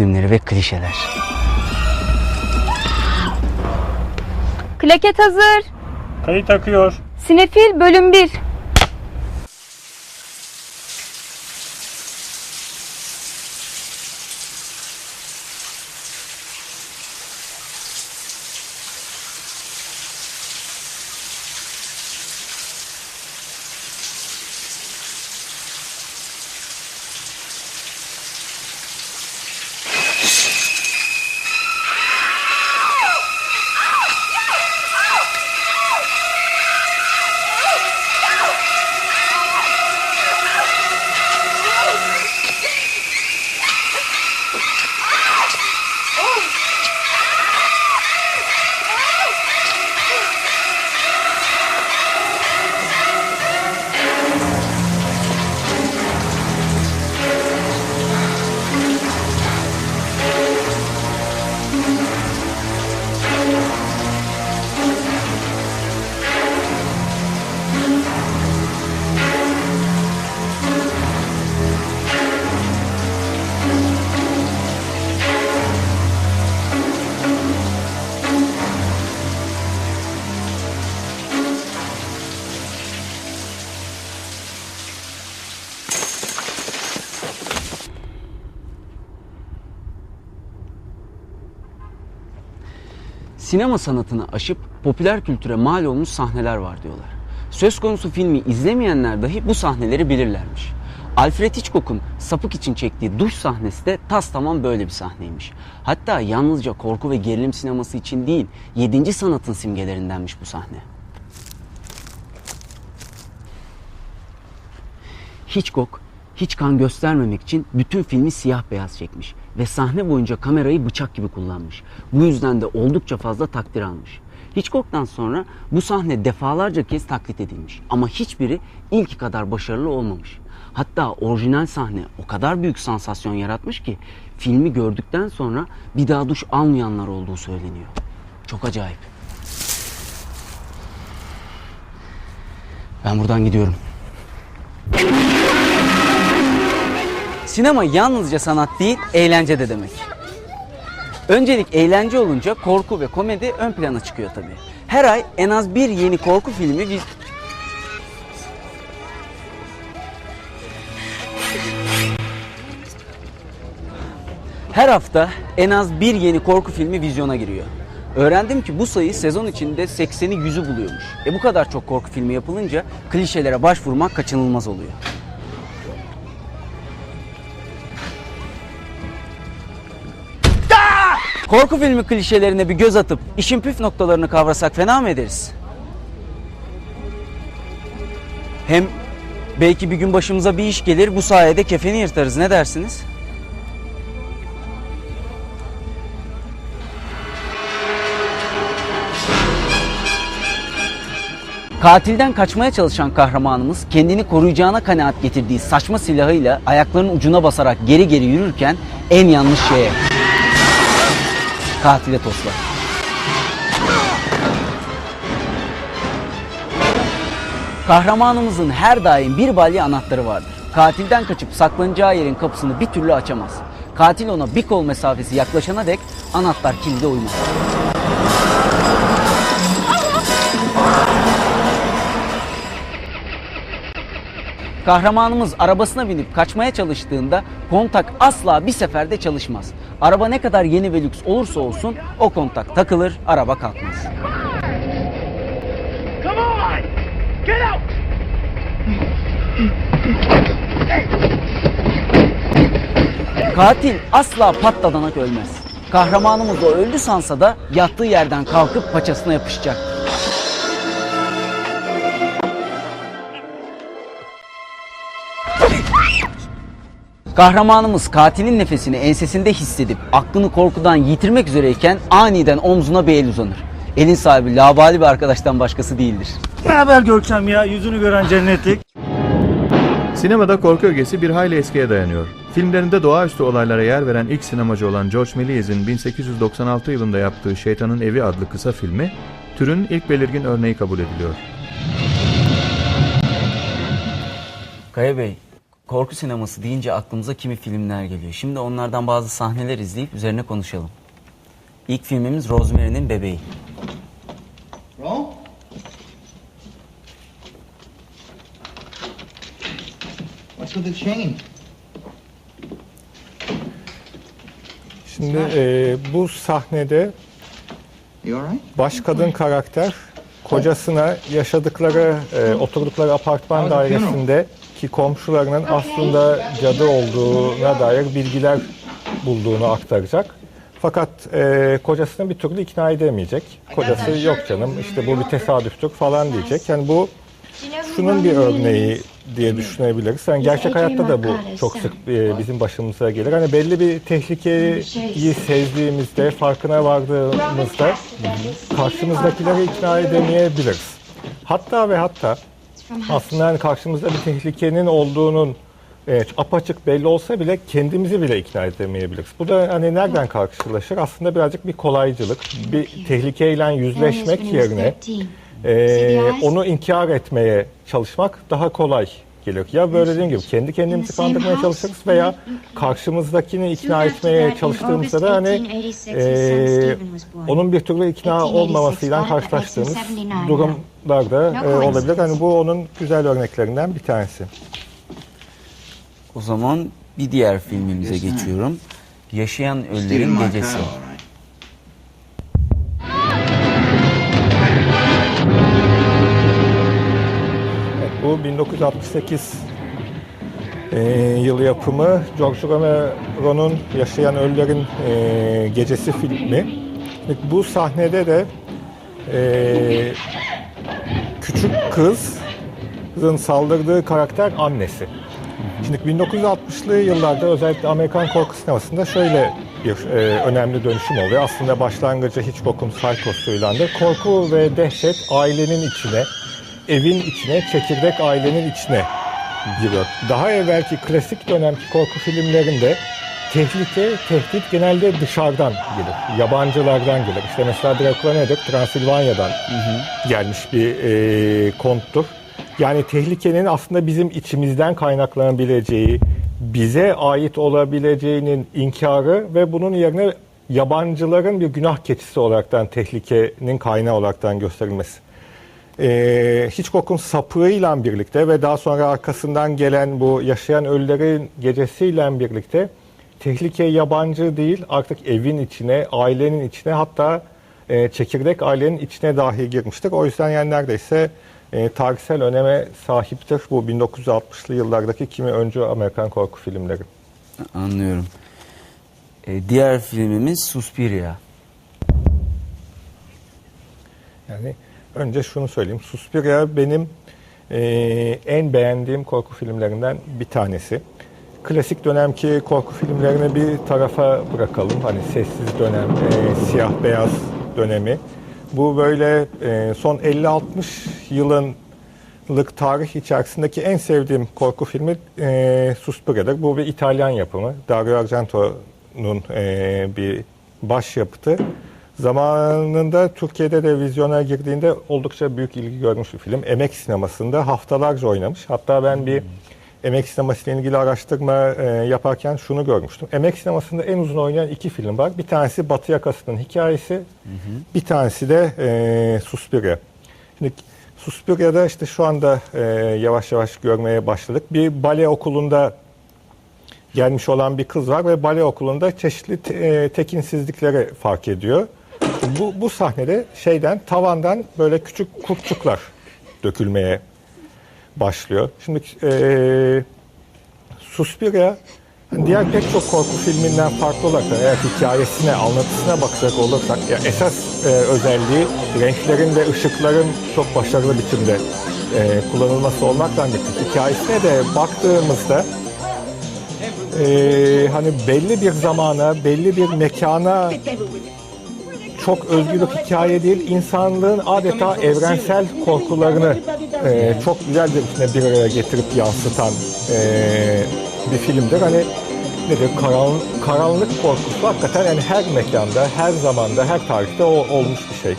filmleri ve klişeler. Klaket hazır. Kayıt akıyor. Sinefil bölüm 1. Sinema sanatını aşıp popüler kültüre mal olmuş sahneler var diyorlar. Söz konusu filmi izlemeyenler dahi bu sahneleri bilirlermiş. Alfred Hitchcock'un Sapık için çektiği duş sahnesi de tas tamam böyle bir sahneymiş. Hatta yalnızca korku ve gerilim sineması için değil, yedinci sanatın simgelerindenmiş bu sahne. Hitchcock hiç kan göstermemek için bütün filmi siyah beyaz çekmiş ve sahne boyunca kamerayı bıçak gibi kullanmış. Bu yüzden de oldukça fazla takdir almış. Hitchcock'tan sonra bu sahne defalarca kez taklit edilmiş ama hiçbiri ilki kadar başarılı olmamış. Hatta orijinal sahne o kadar büyük sansasyon yaratmış ki filmi gördükten sonra bir daha duş almayanlar olduğu söyleniyor. Çok acayip. Ben buradan gidiyorum. Sinema yalnızca sanat değil, eğlence de demek. Öncelik eğlence olunca korku ve komedi ön plana çıkıyor tabii. Her ay en az bir yeni korku filmi viz... Her hafta en az bir yeni korku filmi vizyona giriyor. Öğrendim ki bu sayı sezon içinde 80'i 100'ü buluyormuş. E bu kadar çok korku filmi yapılınca klişelere başvurmak kaçınılmaz oluyor. Korku filmi klişelerine bir göz atıp işin püf noktalarını kavrasak fena mı ederiz? Hem belki bir gün başımıza bir iş gelir bu sayede kefeni yırtarız ne dersiniz? Katilden kaçmaya çalışan kahramanımız kendini koruyacağına kanaat getirdiği saçma silahıyla ayaklarının ucuna basarak geri geri yürürken en yanlış şeye katile toslar. Kahramanımızın her daim bir balya anahtarı vardır. Katilden kaçıp saklanacağı yerin kapısını bir türlü açamaz. Katil ona bir kol mesafesi yaklaşana dek anahtar kilide uymaz. Kahramanımız arabasına binip kaçmaya çalıştığında kontak asla bir seferde çalışmaz. Araba ne kadar yeni ve lüks olursa olsun o kontak takılır, araba kalkmaz. Come on! Get out! Katil asla patladanak ölmez. Kahramanımız o öldü sansa da yattığı yerden kalkıp paçasına yapışacak. Kahramanımız katilin nefesini ensesinde hissedip aklını korkudan yitirmek üzereyken aniden omzuna bir el uzanır. Elin sahibi labali bir arkadaştan başkası değildir. Ne haber Gökçem ya? Yüzünü gören cennetlik. Sinemada korku ögesi bir hayli eskiye dayanıyor. Filmlerinde doğaüstü olaylara yer veren ilk sinemacı olan George Méliès'in 1896 yılında yaptığı Şeytanın Evi adlı kısa filmi, türün ilk belirgin örneği kabul ediliyor. Kaya Bey, korku sineması deyince aklımıza kimi filmler geliyor. Şimdi onlardan bazı sahneler izleyip üzerine konuşalım. İlk filmimiz Rosemary'nin Bebeği. Roll. What's with the chain? Şimdi e, bu sahnede baş kadın karakter kocasına yaşadıkları, e, oturdukları apartman dairesinde ki komşularının aslında cadı olduğuna dair bilgiler bulduğunu aktaracak. Fakat e, kocasını bir türlü ikna edemeyecek. Kocası yok canım işte bu bir tesadüftür falan diyecek. Yani bu şunun bir örneği diye düşünebiliriz. Yani gerçek hayatta da bu çok sık e, bizim başımıza gelir. Hani belli bir tehlikeyi sezdiğimizde, farkına vardığımızda karşımızdakileri ikna edemeyebiliriz. Hatta ve hatta aslında yani karşımızda bir tehlikenin olduğunun e, apaçık belli olsa bile kendimizi bile ikna edemeyebiliriz. Bu da hani nereden karşılaşır? Aslında birazcık bir kolaycılık, bir tehlikeyle yüzleşmek yerine ee, onu inkar etmeye çalışmak daha kolay gelir. Ya böyle dediğim gibi kendi kendimizi kandırmaya çalışırız veya karşımızdakini ikna etmeye çalıştığımızda da hani e, onun bir türlü ikna olmamasıyla karşılaştığımız durumlar da e, olabilir. Hani bu onun güzel örneklerinden bir tanesi. O zaman bir diğer filmimize geçiyorum. Yaşayan Ölülerin Gecesi. Evet, bu 1968 e, yılı yapımı George Romero'nun Yaşayan Ölülerin e, Gecesi filmi. Bu sahnede de e, küçük kızın saldırdığı karakter annesi. Şimdi 1960'lı yıllarda özellikle Amerikan korku sinemasında şöyle bir e, önemli dönüşüm oluyor. Aslında başlangıcı Hitchcock'un Psycho'suylandır. Korku ve dehşet ailenin içine, evin içine, çekirdek ailenin içine giriyor. Daha evvelki klasik dönemki korku filmlerinde tehlike, tehdit genelde dışarıdan gelir. Yabancılardan gelir. İşte mesela Dracula nedir? Transilvanya'dan gelmiş bir e, konttur. Yani tehlikenin aslında bizim içimizden kaynaklanabileceği, bize ait olabileceğinin inkarı ve bunun yerine yabancıların bir günah keçisi olaraktan tehlikenin kaynağı olaraktan gösterilmesi. Ee, Hitchcock'un sapığıyla birlikte ve daha sonra arkasından gelen bu yaşayan ölülerin gecesiyle birlikte tehlike yabancı değil artık evin içine, ailenin içine hatta e, çekirdek ailenin içine dahi girmiştir. O yüzden yani neredeyse e, tarihsel öneme sahiptir bu 1960'lı yıllardaki kimi öncü Amerikan korku filmleri. Anlıyorum. E, diğer filmimiz Suspiria. Yani önce şunu söyleyeyim. Suspiria benim e, en beğendiğim korku filmlerinden bir tanesi. Klasik dönemki korku filmlerini bir tarafa bırakalım. Hani sessiz dönem, e, siyah beyaz dönemi. Bu böyle e, son 50-60 yılınlık tarih içerisindeki en sevdiğim korku filmi e, Suspiria'dır. Bu bir İtalyan yapımı. Dario Argento'nun e, bir başyapıtı. Zamanında Türkiye'de de vizyona girdiğinde oldukça büyük ilgi görmüş bir film. Emek sinemasında haftalarca oynamış. Hatta ben bir emek sineması ile ilgili araştırma e, yaparken şunu görmüştüm. Emek sinemasında en uzun oynayan iki film var. Bir tanesi Batı Yakası'nın hikayesi, bir tanesi de e, Suspiria. Şimdi Suspiria'da işte şu anda e, yavaş yavaş görmeye başladık. Bir bale okulunda gelmiş olan bir kız var ve bale okulunda çeşitli te- tekinsizlikleri fark ediyor. Bu, bu sahnede şeyden tavandan böyle küçük kurtçuklar dökülmeye başlıyor. Şimdi e, Suspiria hani diğer pek çok korku filminden farklı olarak eğer hikayesine, anlatısına bakacak olursak ya esas e, özelliği renklerin ve ışıkların çok başarılı biçimde e, kullanılması olmakla birlikte hikayesine de baktığımızda e, hani belli bir zamana, belli bir mekana çok özgür bir hikaye değil, insanlığın adeta evrensel korkularını e, çok güzel bir bir araya getirip yansıtan e, bir filmdir. Hani nedir? Karanlık, karanlık korkusu hakikaten yani her mekanda, her zamanda, her tarihte o olmuş bir şey.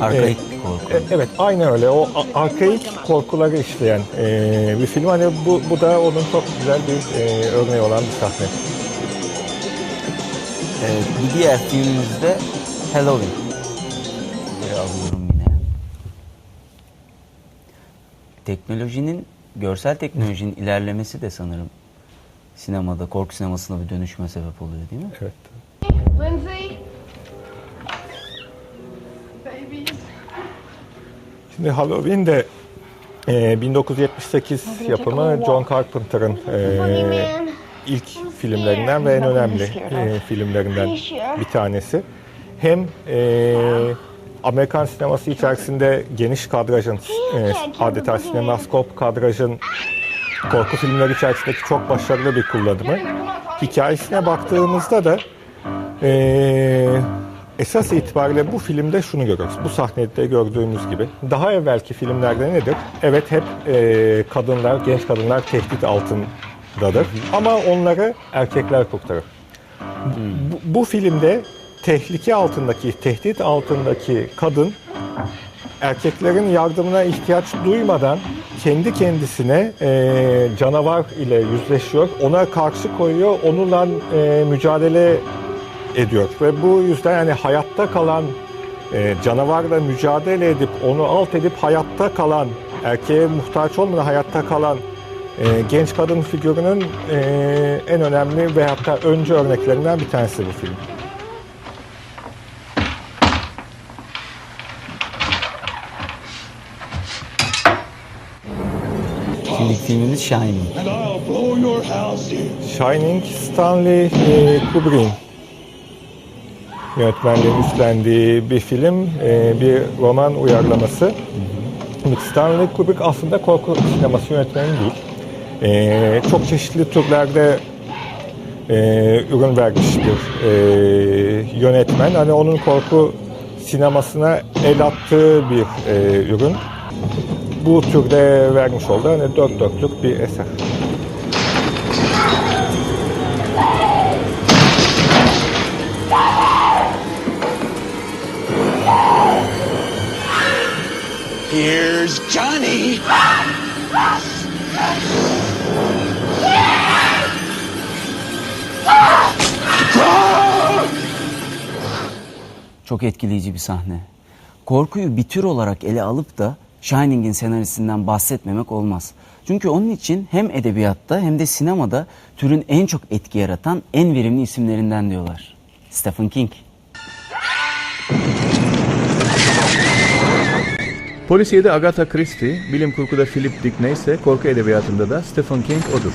Arkaik bir korku. E, Evet, aynen öyle. O arkaik korkuları işleyen e, bir film. Hani bu, bu da onun çok güzel bir e, örneği olan bir sahne. Evet, bir diğer filmimiz de Halloween. Buraya Teknolojinin, görsel teknolojinin ilerlemesi de sanırım sinemada, korku sinemasına bir dönüşme sebep oluyor değil mi? Evet. Lindsay? Babies? Şimdi Halloween de e, 1978 yapımı John Carpenter'ın e, ilk filmlerinden ve en önemli e, filmlerinden bir tanesi. Hem e, Amerikan sineması içerisinde geniş kadrajın, e, adeta sinemaskop kadrajın korku filmleri içerisindeki çok başarılı bir kullanımı. Hikayesine baktığımızda da e, esas itibariyle bu filmde şunu görüyoruz. Bu sahnede gördüğümüz gibi. Daha evvelki filmlerde nedir? Evet hep e, kadınlar, genç kadınlar tehdit altındadır. Ama onları erkekler kurtarır. Bu, bu filmde tehlike altındaki, tehdit altındaki kadın erkeklerin yardımına ihtiyaç duymadan kendi kendisine e, canavar ile yüzleşiyor. Ona karşı koyuyor, onunla e, mücadele ediyor. Ve bu yüzden yani hayatta kalan e, canavarla mücadele edip onu alt edip hayatta kalan erkeğe muhtaç olmadan hayatta kalan e, genç kadın figürünün e, en önemli ve hatta öncü örneklerinden bir tanesi bu film. Filmimiz Shining. Shining Stanley e, Kubrick'in yönetmenliğinin üstlendiği bir film, e, bir roman uyarlaması. Stanley Kubrick aslında korku sineması yönetmeni değil. E, çok çeşitli türlerde e, ürün vermiş bir e, yönetmen. Hani onun korku sinemasına el attığı bir e, ürün. Bu türde vermiş oldu. Hani dört dörtlük bir eser. Here's Johnny. Çok etkileyici bir sahne. Korkuyu bir tür olarak ele alıp da Shining'in senaristinden bahsetmemek olmaz. Çünkü onun için hem edebiyatta hem de sinemada türün en çok etki yaratan en verimli isimlerinden diyorlar. Stephen King. Polisiyede Agatha Christie, bilim kurguda Philip Dick neyse korku edebiyatında da Stephen King odur.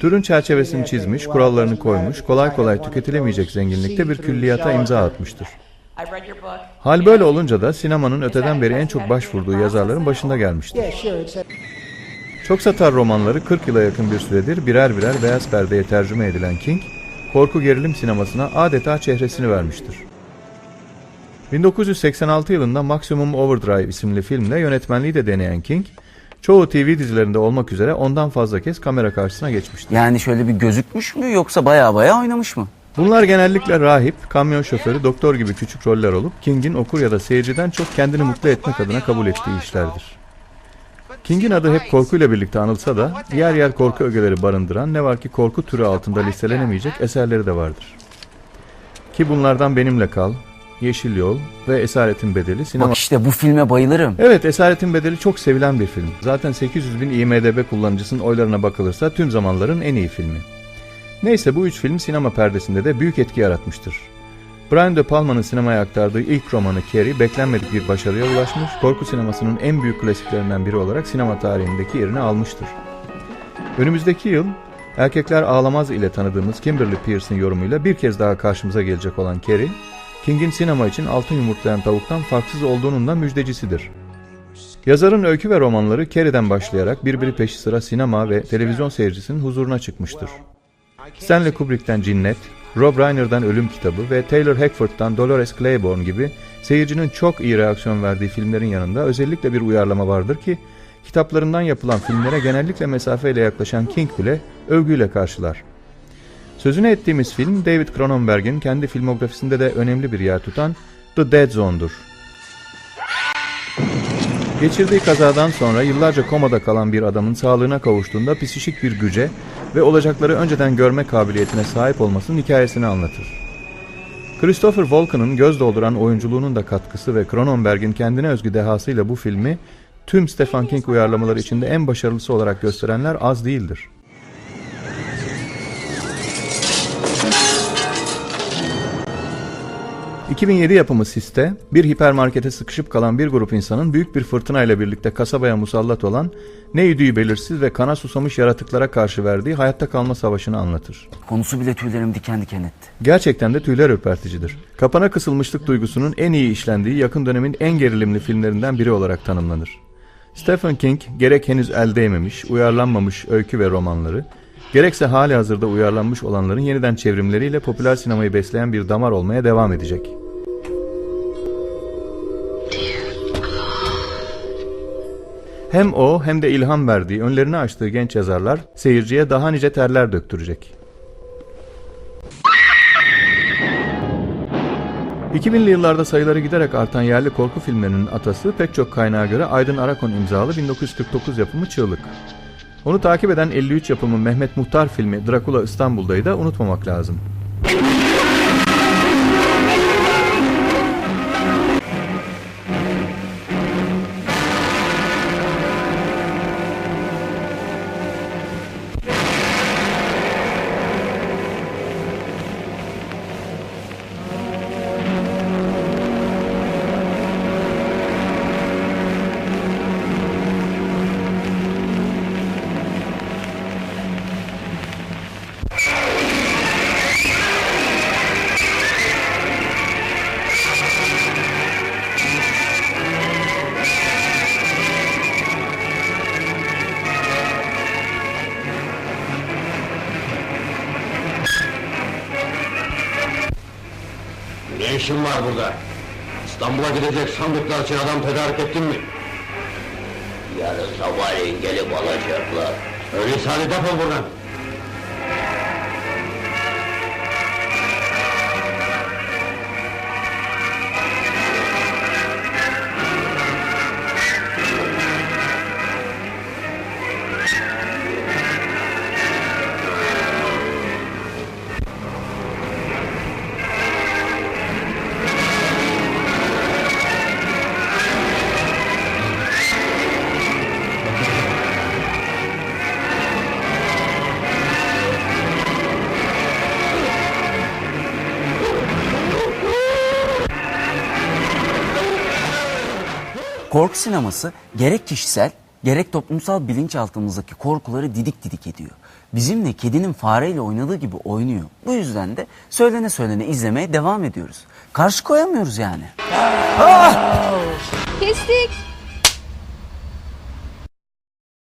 Türün çerçevesini çizmiş, kurallarını koymuş, kolay kolay tüketilemeyecek zenginlikte bir külliyata imza atmıştır. I've read your book. Hal böyle olunca da sinemanın öteden beri en çok başvurduğu yazarların başında gelmiştir. Çok satar romanları 40 yıla yakın bir süredir birer birer beyaz perdeye tercüme edilen King, korku gerilim sinemasına adeta çehresini vermiştir. 1986 yılında Maximum Overdrive isimli filmle yönetmenliği de deneyen King, çoğu TV dizilerinde olmak üzere ondan fazla kez kamera karşısına geçmiştir. Yani şöyle bir gözükmüş mü yoksa baya baya oynamış mı? Bunlar genellikle rahip, kamyon şoförü, doktor gibi küçük roller olup King'in okur ya da seyirciden çok kendini mutlu etmek adına kabul ettiği işlerdir. King'in adı hep korkuyla birlikte anılsa da yer yer korku ögeleri barındıran ne var ki korku türü altında listelenemeyecek eserleri de vardır. Ki bunlardan Benimle Kal, Yeşil Yol ve Esaretin Bedeli sinema... Bak işte bu filme bayılırım. Evet, Esaretin Bedeli çok sevilen bir film. Zaten 800 bin IMDB kullanıcısının oylarına bakılırsa tüm zamanların en iyi filmi. Neyse bu üç film sinema perdesinde de büyük etki yaratmıştır. Brian De Palma'nın sinemaya aktardığı ilk romanı Carrie beklenmedik bir başarıya ulaşmış, korku sinemasının en büyük klasiklerinden biri olarak sinema tarihindeki yerini almıştır. Önümüzdeki yıl Erkekler Ağlamaz ile tanıdığımız Kimberly Pierce'in yorumuyla bir kez daha karşımıza gelecek olan Carrie, King'in sinema için altın yumurtlayan tavuktan farksız olduğunun da müjdecisidir. Yazarın öykü ve romanları Carrie'den başlayarak birbiri peşi sıra sinema ve televizyon seyircisinin huzuruna çıkmıştır. Stanley Kubrick'ten Cinnet, Rob Reiner'dan Ölüm Kitabı ve Taylor Hackford'dan Dolores Claiborne gibi seyircinin çok iyi reaksiyon verdiği filmlerin yanında özellikle bir uyarlama vardır ki kitaplarından yapılan filmlere genellikle mesafeyle yaklaşan King bile övgüyle karşılar. Sözünü ettiğimiz film David Cronenberg'in kendi filmografisinde de önemli bir yer tutan The Dead Zone'dur. Geçirdiği kazadan sonra yıllarca komada kalan bir adamın sağlığına kavuştuğunda psişik bir güce ve olacakları önceden görme kabiliyetine sahip olmasının hikayesini anlatır. Christopher Walken'ın göz dolduran oyunculuğunun da katkısı ve Cronenberg'in kendine özgü dehasıyla bu filmi tüm Stephen King uyarlamaları içinde en başarılısı olarak gösterenler az değildir. ...2007 yapımı Sis'te bir hipermarkete sıkışıp kalan bir grup insanın büyük bir fırtınayla birlikte kasabaya musallat olan... ...ne yüdüğü belirsiz ve kana susamış yaratıklara karşı verdiği hayatta kalma savaşını anlatır. Konusu bile tüylerimi diken diken etti. Gerçekten de tüyler ürperticidir. Kapana kısılmışlık duygusunun en iyi işlendiği yakın dönemin en gerilimli filmlerinden biri olarak tanımlanır. Stephen King gerek henüz el değmemiş, uyarlanmamış öykü ve romanları, gerekse hali hazırda uyarlanmış olanların yeniden çevrimleriyle popüler sinemayı besleyen bir damar olmaya devam edecek. Hem o hem de ilham verdiği, önlerini açtığı genç yazarlar seyirciye daha nice terler döktürecek. 2000'li yıllarda sayıları giderek artan yerli korku filmlerinin atası pek çok kaynağa göre Aydın Arakon imzalı 1949 yapımı Çığlık. Onu takip eden 53 yapımı Mehmet Muhtar filmi Drakula İstanbul'dayı da unutmamak lazım. Ne işin var burada? İstanbul'a gidecek sandıklar için adam tedarik ettin mi? Yarın sabahleyin gelip alacaklar. Öyleyse hadi defol buradan. Korku sineması gerek kişisel gerek toplumsal bilinçaltımızdaki korkuları didik didik ediyor. Bizimle kedinin fareyle oynadığı gibi oynuyor. Bu yüzden de söylene söylene izlemeye devam ediyoruz. Karşı koyamıyoruz yani. Kestik.